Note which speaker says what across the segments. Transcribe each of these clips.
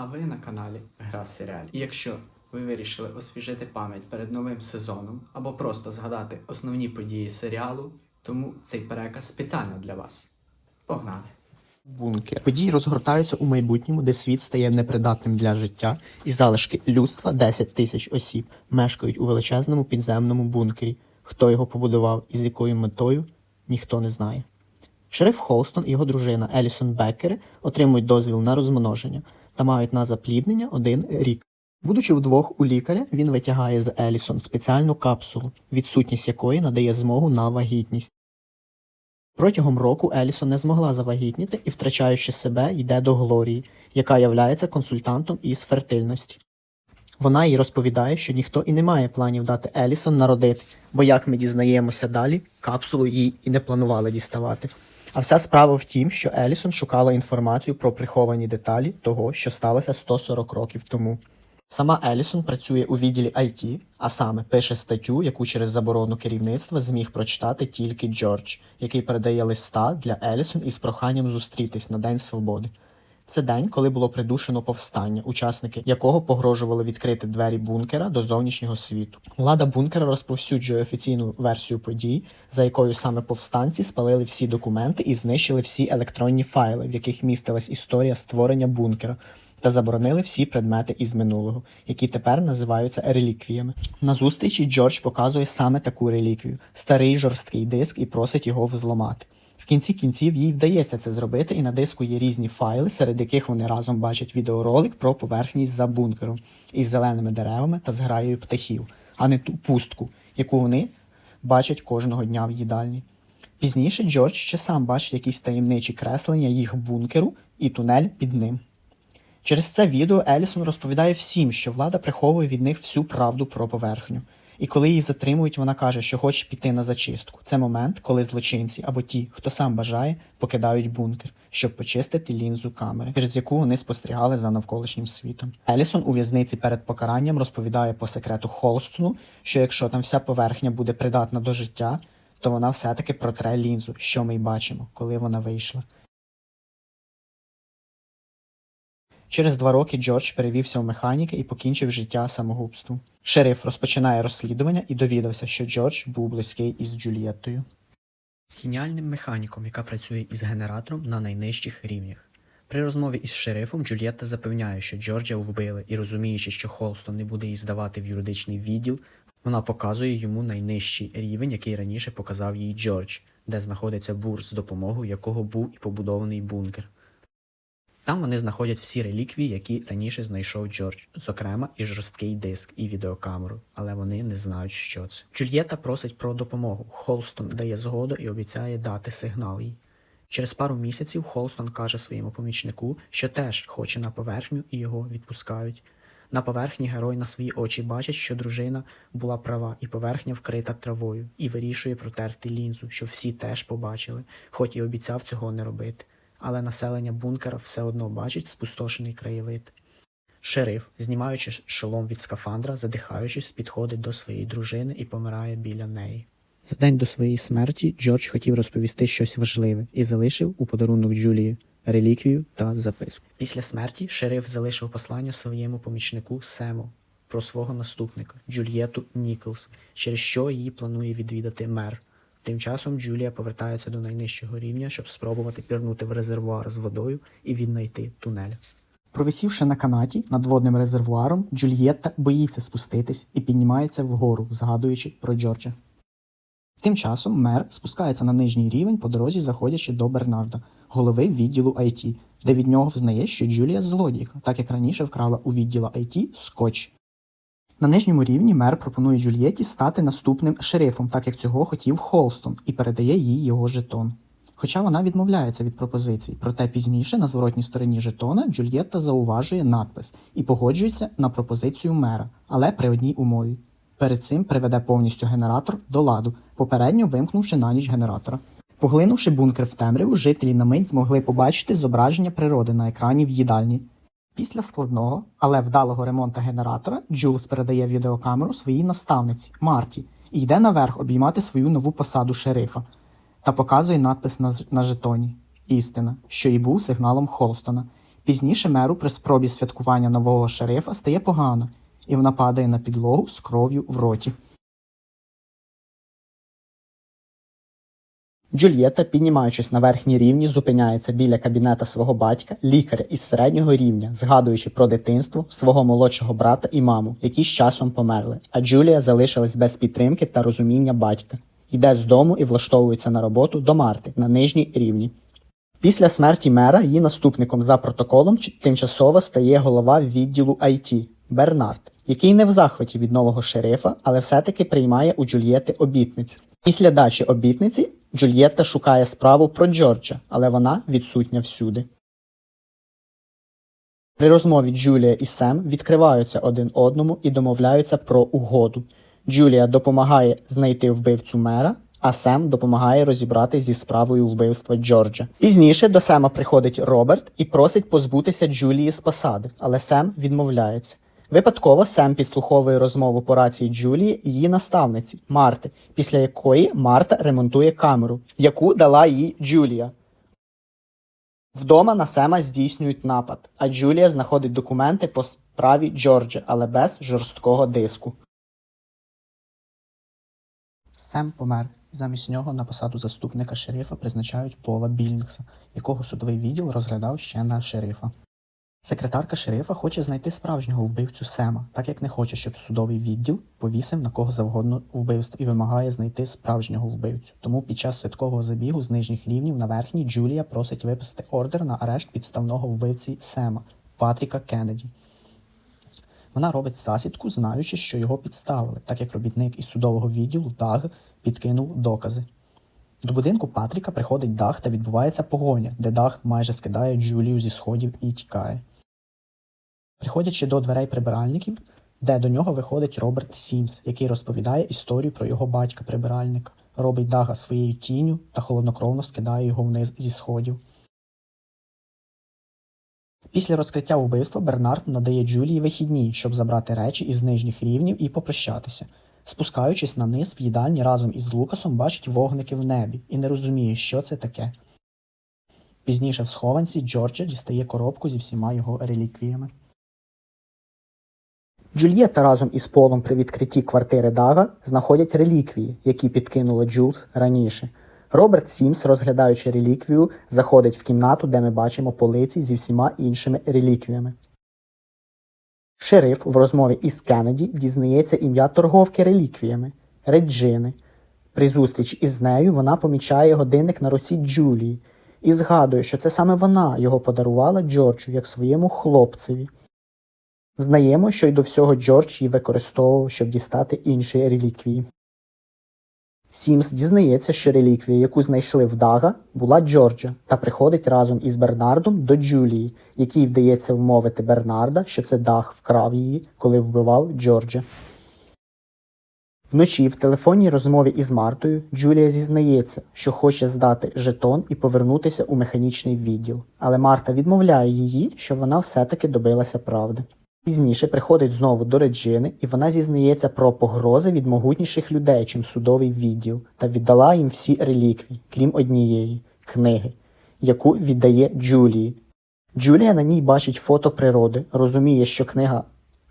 Speaker 1: А ви на каналі Гра Серіалів. І якщо ви вирішили освіжити пам'ять перед новим сезоном або просто згадати основні події серіалу, тому цей переказ спеціально для вас. Погнали!
Speaker 2: Бункер. Події розгортаються у майбутньому, де світ стає непридатним для життя, і залишки людства 10 тисяч осіб мешкають у величезному підземному бункері. Хто його побудував і з якою метою, ніхто не знає. Шериф Холстон і його дружина Елісон Беккери отримують дозвіл на розмноження та мають на запліднення один рік. Будучи вдвох у лікаря, він витягає з Елісон спеціальну капсулу, відсутність якої надає змогу на вагітність. Протягом року Елісон не змогла завагітніти і, втрачаючи себе, йде до Глорії, яка являється консультантом із фертильності. Вона їй розповідає, що ніхто і не має планів дати Елісон народити, бо, як ми дізнаємося далі, капсулу їй і не планували діставати. А вся справа в тім, що Елісон шукала інформацію про приховані деталі того, що сталося 140 років тому. Сама Елісон працює у відділі IT, а саме пише статтю, яку через заборону керівництва зміг прочитати тільки Джордж, який передає листа для Елісон із проханням зустрітись на День Свободи. Це день, коли було придушено повстання, учасники якого погрожували відкрити двері бункера до зовнішнього світу. Влада бункера розповсюджує офіційну версію подій, за якою саме повстанці спалили всі документи і знищили всі електронні файли, в яких містилась історія створення бункера, та заборонили всі предмети із минулого, які тепер називаються реліквіями. На зустрічі Джордж показує саме таку реліквію старий жорсткий диск і просить його взломати. Кінці кінців їй вдається це зробити, і на диску є різні файли, серед яких вони разом бачать відеоролик про поверхність за бункером із зеленими деревами та зграєю птахів, а не ту пустку, яку вони бачать кожного дня в їдальні. Пізніше Джордж ще сам бачить якісь таємничі креслення їх бункеру і тунель під ним. Через це відео Елісон розповідає всім, що влада приховує від них всю правду про поверхню. І коли її затримують, вона каже, що хоче піти на зачистку. Це момент, коли злочинці або ті, хто сам бажає, покидають бункер, щоб почистити лінзу камери, через яку вони спостерігали за навколишнім світом. Елісон у в'язниці перед покаранням розповідає по секрету Холстону, що якщо там вся поверхня буде придатна до життя, то вона все-таки протре лінзу, що ми й бачимо, коли вона вийшла. Через два роки Джордж перевівся в механіки і покінчив життя самогубством. Шериф розпочинає розслідування і довідався, що Джордж був близький із Джулієттою. Геніальним механіком, яка працює із генератором на найнижчих рівнях. При розмові із шерифом Джульєтта запевняє, що Джорджа вбили, і розуміючи, що Холстон не буде її здавати в юридичний відділ, вона показує йому найнижчий рівень, який раніше показав їй Джордж, де знаходиться бур, з допомогою якого був і побудований бункер. Там вони знаходять всі реліквії, які раніше знайшов Джордж, зокрема і жорсткий диск, і відеокамеру, але вони не знають, що це. Джульєта просить про допомогу. Холстон дає згоду і обіцяє дати сигнал їй. Через пару місяців Холстон каже своєму помічнику, що теж хоче на поверхню і його відпускають. На поверхні герой на свої очі бачить, що дружина була права, і поверхня вкрита травою, і вирішує протерти лінзу, щоб всі теж побачили, хоч і обіцяв цього не робити але населення бункера все одно бачить спустошений краєвид. Шериф, знімаючи шолом від скафандра, задихаючись, підходить до своєї дружини і помирає біля неї. За день до своєї смерті Джордж хотів розповісти щось важливе і залишив у подарунок Джулії реліквію та записку. Після смерті шериф залишив послання своєму помічнику Сему про свого наступника Джульєту Ніколс, через що її планує відвідати мер. Тим часом Джулія повертається до найнижчого рівня, щоб спробувати пірнути в резервуар з водою і віднайти тунель. Провисівши на канаті над водним резервуаром, Джульєтта боїться спуститись і піднімається вгору, згадуючи про Джорджа. Тим часом мер спускається на нижній рівень по дорозі, заходячи до Бернарда, голови відділу IT, де від нього взнає, що Джулія злодійка, так як раніше вкрала у відділа IT скотч. На нижньому рівні мер пропонує Джульєтті стати наступним шерифом, так як цього хотів Холстон, і передає їй його жетон. Хоча вона відмовляється від пропозицій, проте пізніше на зворотній стороні жетона Джульєтта зауважує надпис і погоджується на пропозицію мера, але при одній умові. Перед цим приведе повністю генератор до ладу, попередньо вимкнувши на ніч генератора. Поглинувши бункер в темряву, жителі на мить змогли побачити зображення природи на екрані в їдальні. Після складного, але вдалого ремонту генератора Джулс передає відеокамеру своїй наставниці Марті і йде наверх обіймати свою нову посаду шерифа та показує надпис на, на жетоні Істина, що і був сигналом Холстона. Пізніше меру при спробі святкування нового шерифа стає погано, і вона падає на підлогу з кров'ю в роті. Джульєта, піднімаючись на верхній рівні, зупиняється біля кабінета свого батька, лікаря із середнього рівня, згадуючи про дитинство, свого молодшого брата і маму, які з часом померли. А Джулія залишилась без підтримки та розуміння батька. Йде з дому і влаштовується на роботу до Марти на нижній рівні. Після смерті мера її наступником за протоколом тимчасово стає голова відділу IT Бернард, який не в захваті від нового шерифа, але все-таки приймає у Джульєти обітницю. Після дачі обітниці Джульєтта шукає справу про Джорджа, але вона відсутня всюди. При розмові Джулія і Сем відкриваються один одному і домовляються про угоду. Джулія допомагає знайти вбивцю мера, а Сем допомагає розібратись зі справою вбивства Джорджа. Пізніше до Сема приходить Роберт і просить позбутися Джулії з посади, але Сем відмовляється. Випадково Сем підслуховує розмову по рації Джулії і її наставниці Марти, після якої Марта ремонтує камеру, яку дала їй Джулія. Вдома на Сема здійснюють напад, а Джулія знаходить документи по справі Джорджа, але без жорсткого диску. Сем помер. Замість нього на посаду заступника шерифа призначають Пола Більникса, якого судовий відділ розглядав ще на шерифа. Секретарка шерифа хоче знайти справжнього вбивцю Сема, так як не хоче, щоб судовий відділ повісив на кого завгодно вбивство і вимагає знайти справжнього вбивцю. Тому під час святкового забігу з нижніх рівнів на верхній Джулія просить виписати ордер на арешт підставного вбивці Сема Патріка Кеннеді. Вона робить засідку, знаючи, що його підставили, так як робітник із судового відділу Даг підкинув докази. До будинку Патріка приходить Дах та відбувається погоня, де Дах майже скидає Джулію зі сходів і тікає. Приходячи до дверей прибиральників, де до нього виходить Роберт Сімс, який розповідає історію про його батька прибиральника, робить Дага своєю тінню та холоднокровно скидає його вниз зі сходів. Після розкриття вбивства Бернард надає Джулії вихідні, щоб забрати речі із нижніх рівнів і попрощатися. Спускаючись на низ в їдальні разом із Лукасом, бачить вогники в небі і не розуміє, що це таке. Пізніше в схованці Джорджа дістає коробку зі всіма його реліквіями. Джульєта разом із Полом при відкритті квартири Дага знаходять реліквії, які підкинула Джулс раніше. Роберт Сімс, розглядаючи реліквію, заходить в кімнату, де ми бачимо полиці зі всіма іншими реліквіями. Шериф в розмові із Кеннеді дізнається ім'я торговки реліквіями Реджини. При зустрічі із нею вона помічає годинник на руці Джулії і згадує, що це саме вона його подарувала Джорджу як своєму хлопцеві. Знаємо, що й до всього Джордж її використовував, щоб дістати інші реліквії. Сімс дізнається, що реліквія, яку знайшли в Дага, була Джорджа, та приходить разом із Бернардом до Джулії, якій вдається вмовити Бернарда, що це Даг вкрав її, коли вбивав Джорджа. Вночі в телефонній розмові із Мартою Джулія зізнається, що хоче здати жетон і повернутися у механічний відділ, але Марта відмовляє її, що вона все-таки добилася правди. Пізніше приходить знову до Реджини, і вона зізнається про погрози від могутніших людей, чим судовий відділ, та віддала їм всі реліквії, крім однієї книги, яку віддає Джулії. Джулія на ній бачить фото природи, розуміє, що книга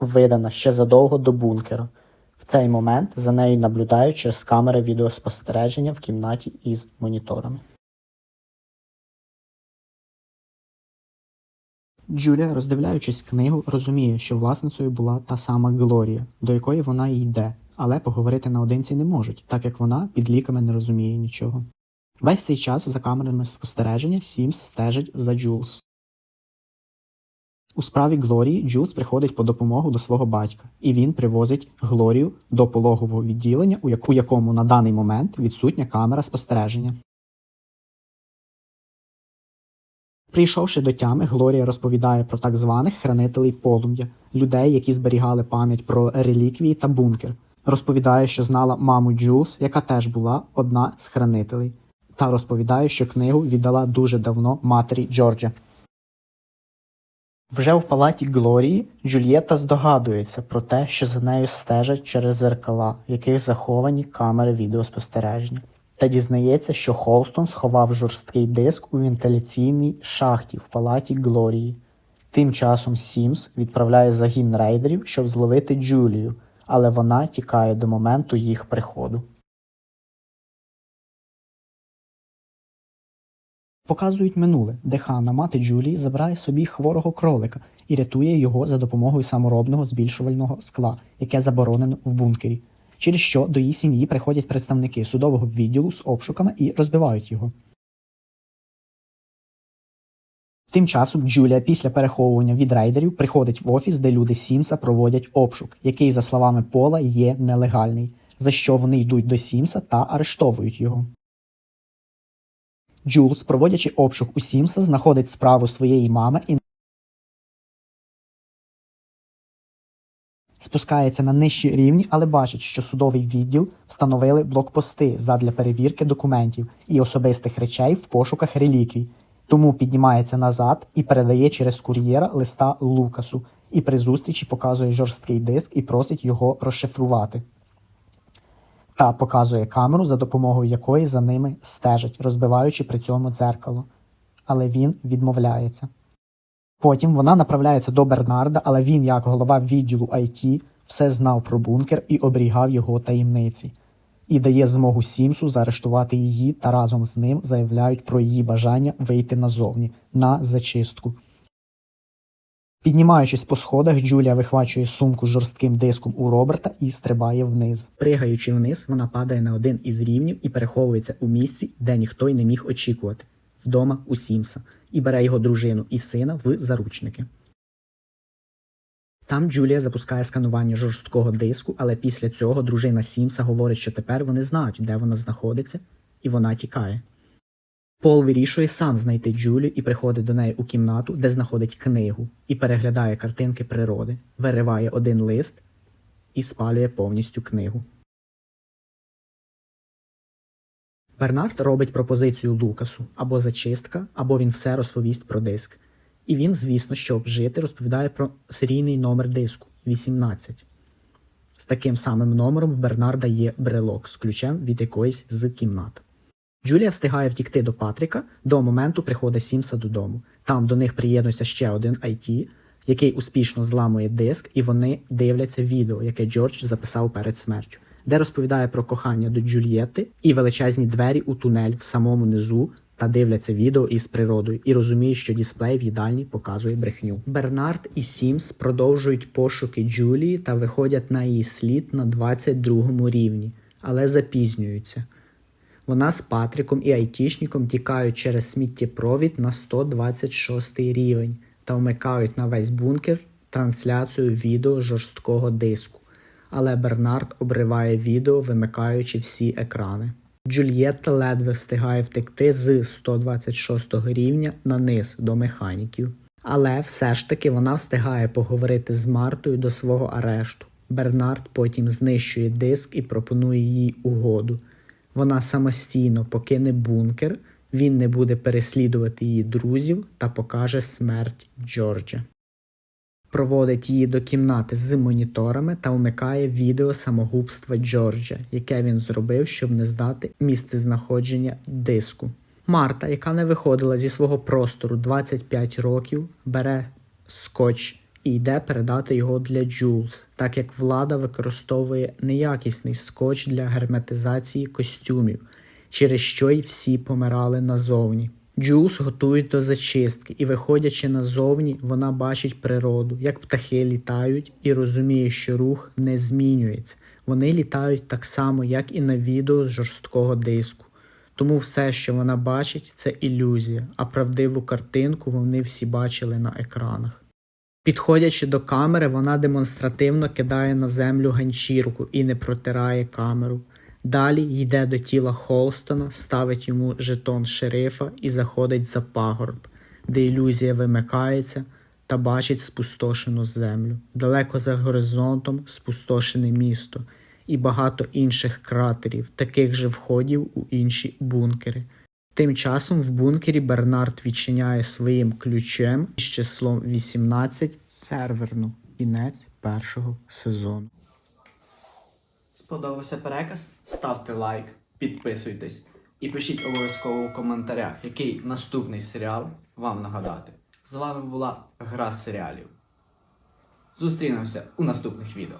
Speaker 2: видана ще задовго до бункера. В цей момент за нею наблюдають через камери відеоспостереження в кімнаті із моніторами. Джулія, роздивляючись книгу, розуміє, що власницею була та сама Глорія, до якої вона й йде, але поговорити наодинці не можуть, так як вона під ліками не розуміє нічого. Весь цей час за камерами спостереження Сімс стежить за Джулс. У справі Глорії Джулс приходить по допомогу до свого батька, і він привозить Глорію до пологового відділення, у якому на даний момент відсутня камера спостереження. Прийшовши до тями, Глорія розповідає про так званих хранителей полум'я, людей, які зберігали пам'ять про реліквії та бункер. Розповідає, що знала маму Джулс, яка теж була одна з хранителей, та розповідає, що книгу віддала дуже давно матері Джорджа. Вже в палаті Глорії Джульєта здогадується про те, що за нею стежать через зеркала, в яких заховані камери відеоспостереження, та дізнається, що Холстон сховав жорсткий диск у вентиляційній шахті в палаті Глорії. Тим часом Сімс відправляє загін рейдерів, щоб зловити Джулію, але вона тікає до моменту їх приходу. Показують минуле, де Ханна, мати Джулії, забирає собі хворого кролика і рятує його за допомогою саморобного збільшувального скла, яке заборонено в бункері, через що до її сім'ї приходять представники судового відділу з обшуками і розбивають його. Тим часом Джулія після переховування від рейдерів приходить в офіс, де люди Сімса проводять обшук, який, за словами Пола, є нелегальний, за що вони йдуть до Сімса та арештовують його. Джулс, проводячи обшук у Сімса, знаходить справу своєї мами і спускається на нижчі рівні, але бачить, що судовий відділ встановили блокпости задля перевірки документів і особистих речей в пошуках реліквій. Тому піднімається назад і передає через кур'єра листа Лукасу, і при зустрічі показує жорсткий диск і просить його розшифрувати. Та показує камеру, за допомогою якої за ними стежать, розбиваючи при цьому дзеркало. Але він відмовляється. Потім вона направляється до Бернарда, але він, як голова відділу IT, все знав про бункер і оберігав його таємниці, і дає змогу Сімсу заарештувати її та разом з ним заявляють про її бажання вийти назовні на зачистку. Піднімаючись по сходах, Джулія вихвачує сумку з жорстким диском у Роберта і стрибає вниз. Пригаючи вниз, вона падає на один із рівнів і переховується у місці, де ніхто й не міг очікувати вдома у Сімса, і бере його дружину і сина в заручники. Там Джулія запускає сканування жорсткого диску, але після цього дружина Сімса говорить, що тепер вони знають, де вона знаходиться, і вона тікає. Пол вирішує сам знайти Джулію і приходить до неї у кімнату, де знаходить книгу, і переглядає картинки природи, вириває один лист і спалює повністю книгу. Бернард робить пропозицію Лукасу або зачистка, або він все розповість про диск. І він, звісно, щоб жити, розповідає про серійний номер диску 18. З таким самим номером в Бернарда є брелок з ключем від якоїсь з кімнат. Джулія встигає втікти до Патріка до моменту приходу Сімса додому. Там до них приєднується ще один IT, який успішно зламує диск, і вони дивляться відео, яке Джордж записав перед смертю, де розповідає про кохання до Джульєти і величезні двері у тунель в самому низу та дивляться відео із природою і розуміють, що дисплей в їдальні показує брехню. Бернард і Сімс продовжують пошуки Джулії та виходять на її слід на 22 рівні, але запізнюються. Вона з Патріком і айтішником тікають через сміттєпровід на 126 рівень та вмикають на весь бункер трансляцію відео жорсткого диску. Але Бернард обриває відео, вимикаючи всі екрани. Джульєтта ледве встигає втекти з 126 рівня на низ до механіків. Але все ж таки вона встигає поговорити з Мартою до свого арешту. Бернард потім знищує диск і пропонує їй угоду. Вона самостійно покине бункер, він не буде переслідувати її друзів та покаже смерть Джорджа. Проводить її до кімнати з моніторами та вмикає відео самогубства Джорджа, яке він зробив, щоб не здати місце знаходження диску. Марта, яка не виходила зі свого простору 25 років, бере скотч і йде передати його для Джулс, так як влада використовує неякісний скотч для герметизації костюмів, через що й всі помирали назовні. Джулс готують до зачистки, і, виходячи назовні, вона бачить природу, як птахи літають, і розуміє, що рух не змінюється. Вони літають так само, як і на відео з жорсткого диску. Тому все, що вона бачить, це ілюзія, а правдиву картинку вони всі бачили на екранах. Підходячи до камери, вона демонстративно кидає на землю ганчірку і не протирає камеру. Далі йде до тіла Холстона, ставить йому жетон шерифа і заходить за пагорб, де ілюзія вимикається та бачить спустошену землю. Далеко за горизонтом спустошене місто і багато інших кратерів, таких же входів у інші бункери. Тим часом в бункері Бернард відчиняє своїм ключем з числом 18 серверну кінець першого сезону
Speaker 1: сподобався переказ, ставте лайк, підписуйтесь і пишіть обов'язково у коментарях, який наступний серіал вам нагадати. З вами була Гра серіалів. Зустрінемося у наступних відео.